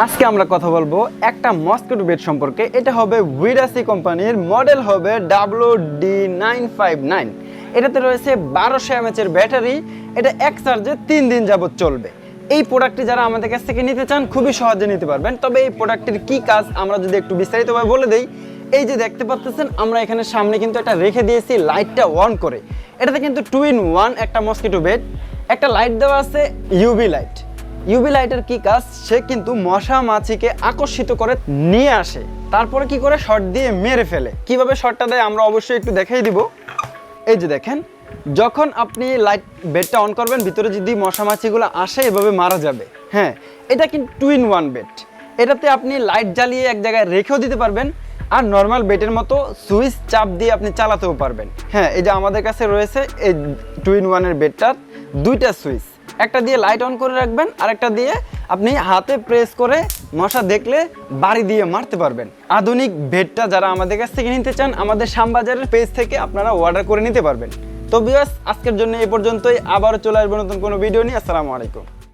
আজকে আমরা কথা বলব একটা মস্কিটো বেড সম্পর্কে। এটা হবে উইডাসি কোম্পানির মডেল হবে W D nine five nine এটাতে রয়েছে বারোশো এমএচের ব্যাটারি, এটা এক চার্জে তিন দিন যাবৎ চলবে। এই প্রোডাক্টটি যারা আমাদের কাছ থেকে নিতে চান, খুবই সহজে নিতে পারবেন। তবে এই প্রোডাক্টের কি কাজ, আমরা যদি একটু বিস্তারিতভাবে বলে দিই, এই যে দেখতে পাচ্ছেন আমরা এখানে সামনে কিন্তু একটা রেখে দিয়েছি লাইটটা অন করে। এটাতে কিন্তু টু ইন ওয়ান একটা মস্কিটো বেড, একটা লাইট দেওয়া আছে ইউভি লাইট ইউভি লাইটের কি কাজ? সে কিন্তু মশা মাছিকে আকর্ষিত করে নিয়ে আসে। তারপরে কি করে? শর্ট দিয়ে মেরে ফেলে। কীভাবে শর্টটা দেয় আমরা অবশ্যই একটু দেখাই দিব। এই যে দেখেন, যখন আপনি লাইট বেডটা অন করবেন, ভিতরে যদি মশা মাছিগুলো আসে, এভাবে মারা যাবে। হ্যাঁ এটা কিন্তু টু ইন ওয়ান বেড। এটাতে আপনি লাইট জ্বালিয়ে এক জায়গায় রেখেও দিতে পারবেন, আর নর্মাল বেডের মতো সুইচ চাপ দিয়ে আপনি চালাতেও পারবেন। হ্যাঁ এই যে আমাদের কাছে রয়েছে এই টু ইন ওয়ানের বেডটার দুইটা সুইচ। একটা দিয়ে লাইট অন করে রাখবেন আর একটা দিয়ে আপনি হাতে প্রেস করে মশা দেখলে বাড়ি দিয়ে মারতে পারবেন। আধুনিক ভেটটা যারা আমাদের কাছ থেকে নিতে চান, আমাদের শ্যামবাজারের পেজ থেকে আপনারা অর্ডার করে নিতে পারবেন। তো বিয়াস আজকের জন্য এ পর্যন্তই। আবারও চলে আসব নতুন কোনো ভিডিও নিয়ে। আসসালামু আলাইকুম।